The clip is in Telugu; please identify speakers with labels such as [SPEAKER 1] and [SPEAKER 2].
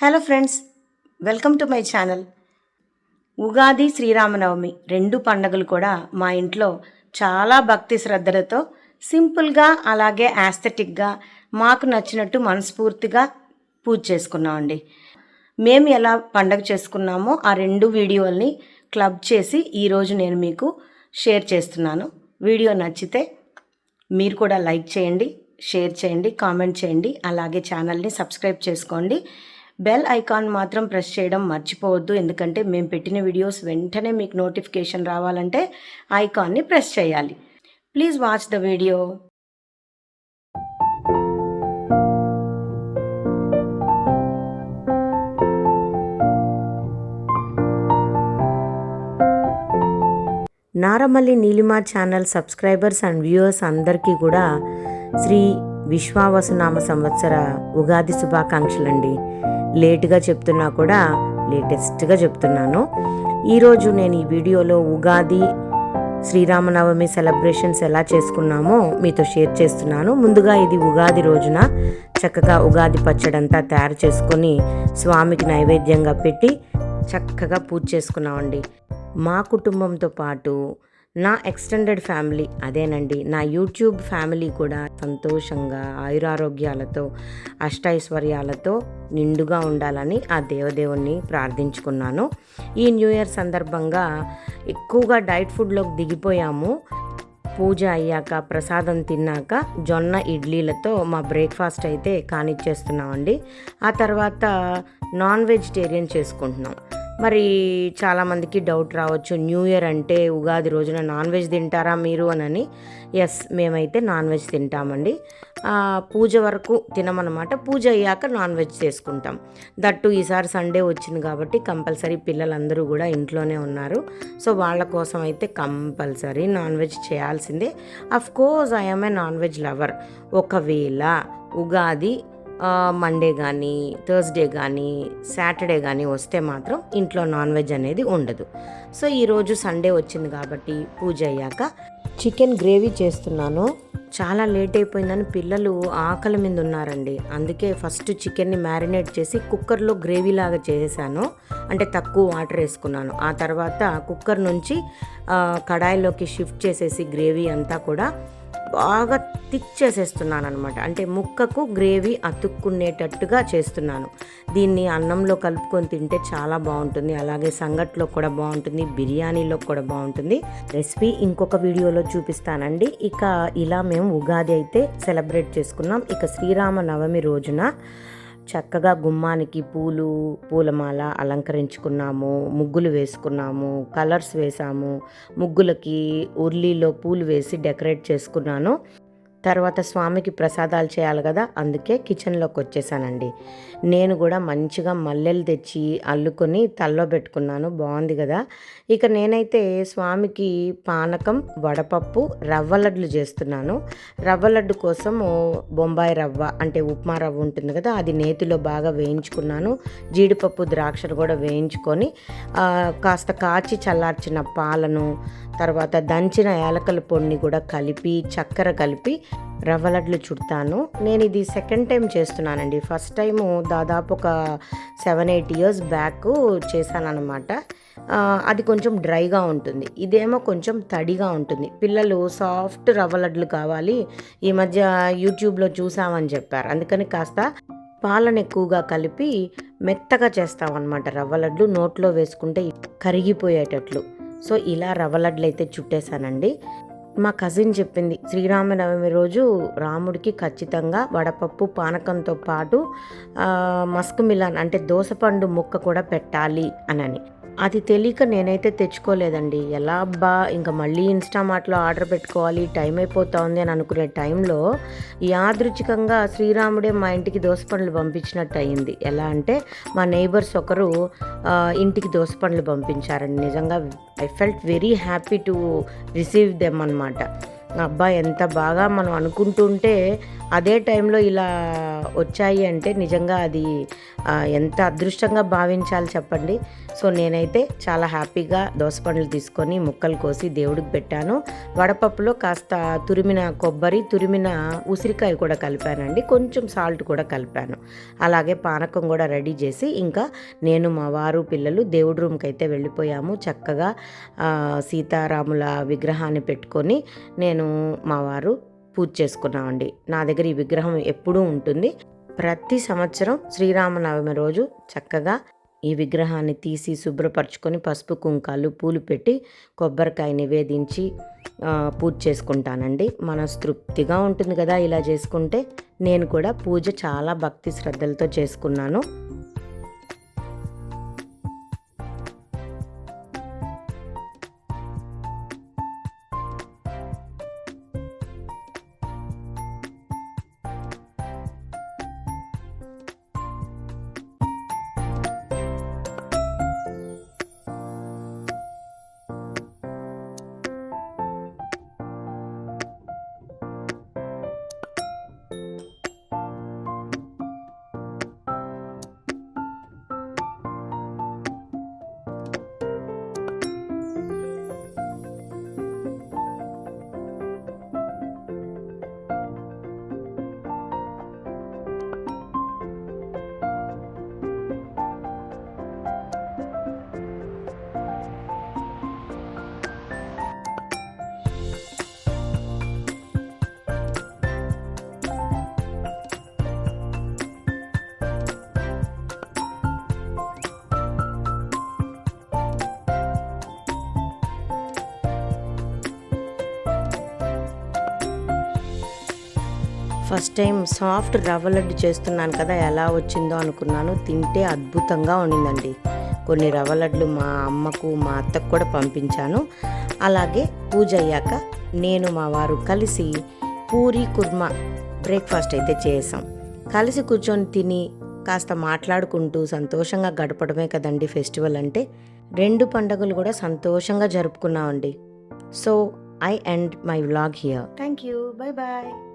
[SPEAKER 1] Hello friends welcome to my channel. Ugadi Sri Rama Navami రెండు పండుగలు కూడా మా ఇంట్లో చాలా భక్తి శ్రద్ధలతో సింపుల్గా అలాగే యాస్థెటిక్గా మాకు నచ్చినట్టు మనస్ఫూర్తిగా పూజ చేసుకున్నామండి. మేము ఎలా పండగ చేసుకున్నామో ఆ రెండు వీడియోల్ని క్లబ్ చేసి ఈరోజు నేను మీకు షేర్ చేస్తున్నాను. వీడియో నచ్చితే మీరు కూడా లైక్ చేయండి షేర్ చేయండి కామెంట్ చేయండి అలాగే ఛానల్ని సబ్స్క్రైబ్ చేసుకోండి. బెల్ ఐకాన్ మాత్రం ప్రెస్ చేయడం మర్చిపోవద్దు. ఎందుకంటే మేము పెట్టిన వీడియోస్ వెంటనే మీకు నోటిఫికేషన్ రావాలంటే ఐకాన్ని ప్రెస్ చేయాలి. Please watch the video. Naramalli Neelima channel subscribers and viewers అందరికీ కూడా శ్రీ విశ్వావసునామ సంవత్సర ఉగాది శుభాకాంక్షలండి. లేటుగా చెప్తున్నా కూడా లేటెస్ట్గా చెప్తున్నాను. ఈరోజు నేను ఈ వీడియోలో ఉగాది శ్రీరామనవమి సెలబ్రేషన్స్ ఎలా చేసుకున్నామో మీతో షేర్ చేస్తున్నాను. ముందుగా ఇది ఉగాది రోజున చక్కగా ఉగాది పచ్చడంతా తయారు చేసుకొని స్వామికి నైవేద్యంగా పెట్టి చక్కగా పూజ చేసుకున్నామండి. మా కుటుంబంతో పాటు నా ఎక్స్టెండెడ్ ఫ్యామిలీ అదేనండి. నా యూట్యూబ్ ఫ్యామిలీ కూడా సంతోషంగా ఆయురారోగ్యాలతో అష్టైశ్వర్యాలతో నిండుగా ఉండాలని ఆ దేవదేవుణ్ణి ప్రార్థించుకున్నాను. ఈ న్యూ ఇయర్ సందర్భంగా ఎక్కువగా డైట్ ఫుడ్లోకి దిగిపోయాము. పూజ అయ్యాక ప్రసాదం తిన్నాక జొన్న ఇడ్లీలతో మా బ్రేక్ఫాస్ట్ అయితే కానిచ్చేస్తున్నామండి. ఆ తర్వాత నాన్ వెజిటేరియన్ చేసుకుంటున్నాం. మరి చాలామందికి డౌట్ రావచ్చు. న్యూ ఇయర్ అంటే ఉగాది రోజున నాన్ వెజ్ తింటారా మీరు అని ఎస్ మేమైతే నాన్ వెజ్ తింటామండి. పూజ వరకు తినమన్నమాట. పూజ అయ్యాక నాన్ వెజ్ చేసుకుంటాం. దట్టు ఈసారి సండే వచ్చింది కాబట్టి కంపల్సరీ పిల్లలందరూ కూడా ఇంట్లోనే ఉన్నారు. సో వాళ్ళ కోసం అయితే కంపల్సరీ నాన్ వెజ్ చేయాల్సిందే. Of course I'm a non veg lover ఒకవేళ ఉగాది మండే కానీ థర్స్డే కానీ సాటర్డే కానీ వస్తే మాత్రం ఇంట్లో నాన్ వెజ్ అనేది ఉండదు. సో ఈరోజు సండే వచ్చింది కాబట్టి పూజ అయ్యాక చికెన్ గ్రేవీ చేస్తున్నాను. చాలా లేట్ అయిపోయిందని పిల్లలు ఆకలి మీద ఉన్నారండి. అందుకే ఫస్ట్ చికెన్ని మ్యారినేట్ చేసి కుక్కర్లో గ్రేవీ లాగా చేశాను అంటే తక్కువ వాటర్ వేసుకున్నాను. ఆ తర్వాత కుక్కర్ నుంచి కడాయిలోకి షిఫ్ట్ చేసేసి గ్రేవీ అంతా కూడా బాగా థిక్ చేసేస్తున్నాను అనమాట అంటే ముక్కకు గ్రేవీ అతుక్కునేటట్టుగా చేస్తున్నాను. దీన్ని అన్నంలో కలుపుకొని తింటే చాలా బాగుంటుంది. అలాగే సంగట్లో కూడా బాగుంటుంది. బిర్యానీలో కూడా బాగుంటుంది. రెసిపీ ఇంకొక వీడియోలో చూపిస్తానండి. ఇక ఇలా మేము ఉగాది అయితే సెలబ్రేట్ చేసుకున్నాం. ఇక శ్రీరామ నవమి రోజున చక్కగా గుమ్మానికి పూలు పూలమాల అలంకరించుకున్నాము ముగ్గులు వేసుకున్నాము కలర్స్ వేసాము ముగ్గులకి ఉర్లీలో పూలు వేసి డెకరేట్ చేసుకున్నాను. తర్వాత స్వామికి ప్రసాదాలు చేయాలి కదా అందుకే కిచెన్లోకి వచ్చేసానండి. నేను కూడా మంచిగా మల్లెలు తెచ్చి అల్లుకొని తల్లో పెట్టుకున్నాను. బాగుంది కదా? ఇక నేనైతే స్వామికి పానకం వడపప్పు రవ్వ లడ్లు చేస్తున్నాను. రవ్వ లడ్డు కోసము బొంబాయి రవ్వ అంటే ఉప్మా రవ్వ ఉంటుంది కదా అది నేతిలో బాగా వేయించుకున్నాను. జీడిపప్పు ద్రాక్షలు కూడా వేయించుకొని కాస్త కాచి చల్లార్చిన పాలను తర్వాత దంచిన యాలకల పొడిని కూడా కలిపి చక్కెర కలిపి రవ్వ లడ్లు చుడతాను. నేను ఇది సెకండ్ టైం చేస్తున్నానండి. ఫస్ట్ టైము దాదాపు ఒక సెవెన్ ఎయిట్ ఇయర్స్ బ్యాక్ చేశానన్నమాట. అది కొంచెం డ్రైగా ఉంటుంది. ఇదేమో కొంచెం తడిగా ఉంటుంది. పిల్లలు సాఫ్ట్ రవ్వ లడ్లు కావాలి. ఈ మధ్య యూట్యూబ్లో చూసామని చెప్పారు. అందుకని కాస్త పాలను ఎక్కువగా కలిపి మెత్తగా చేస్తామన్నమాట రవ్వ లడ్లు. నోట్లో వేసుకుంటే కరిగిపోయేటట్లు. సో ఇలా రవ్వ లడ్లు అయితే చుట్టేశానండి. మా కజిన్ చెప్పింది శ్రీరామనవమి రోజు రాముడికి ఖచ్చితంగా వడపప్పు పానకంతో పాటు ఆ, మస్క్ మిలాన్ అంటే దోసపండు ముక్క కూడా పెట్టాలి అనని. అది తెలియక నేనైతే తెచ్చుకోలేదండి. ఎలా అబ్బా ఇంకా మళ్ళీ ఇన్స్టామార్ట్లో ఆర్డర్ పెట్టుకోవాలి టైం అయిపోతుంది అని అనుకునే టైంలో యాదృచ్ఛికంగా శ్రీరాముడే మా ఇంటికి దోసపండ్లు పంపించినట్టు అయింది. ఎలా అంటే మా నైబర్స్ ఒకరు ఇంటికి ఇంటికి దోసపండ్లు పంపించారండి. నిజంగా I felt very happy to receive them అనమాట అబ్బా ఎంత బాగా మనం అనుకుంటుంటే అదే టైంలో ఇలా వచ్చాయి అంటే నిజంగా అది ఎంత అదృష్టంగా భావించాలి చెప్పండి. సో నేనైతే చాలా హ్యాపీగా దోసపండ్లు తీసుకొని ముక్కలు కోసి దేవుడికి పెట్టాను. వడపప్పులో కాస్త తురిమిన కొబ్బరి తురిమిన ఉసిరికాయ కూడా కలిపానండి. కొంచెం సాల్ట్ కూడా కలిపాను. అలాగే పానకం కూడా రెడీ చేసి ఇంకా నేను మా వారు పిల్లలు దేవుడి రూమ్కి అయితే వెళ్ళిపోయాము. చక్కగా సీతారాముల విగ్రహాన్ని పెట్టుకొని నేను మా వారు పూజ చేసుకున్నామండి. నా దగ్గర ఈ విగ్రహం ఎప్పుడూ ఉంటుంది. ప్రతి సంవత్సరం శ్రీరామనవమి రోజు చక్కగా ఈ విగ్రహాన్ని తీసి శుభ్రపరచుకొని పసుపు కుంకాలు పూలు పెట్టి కొబ్బరికాయ నివేదించి పూజ చేసుకుంటానండి. మనస్తృప్తిగా ఉంటుంది కదా ఇలా చేసుకుంటే. నేను కూడా పూజ చాలా భక్తి శ్రద్ధలతో చేసుకున్నాను. ఫస్ట్ టైం సాఫ్ట్ రవ్వ లడ్డు చేస్తున్నాను కదా ఎలా వచ్చిందో అనుకున్నాను. తింటే అద్భుతంగా ఉండిందండి. కొన్ని రవ్వ లడ్లు మా అమ్మకు మా అత్తకు కూడా పంపించాను. అలాగే పూజ అయ్యాక నేను మా వారు కలిసి పూరి కుర్మా బ్రేక్ఫాస్ట్ అయితే చేసాం. కలిసి కూర్చొని తిని కాస్త మాట్లాడుకుంటూ సంతోషంగా గడపడమే కదండి ఫెస్టివల్ అంటే. రెండు పండుగలు కూడా సంతోషంగా జరుపుకున్నామండి. So I end my vlog here thank you bye bye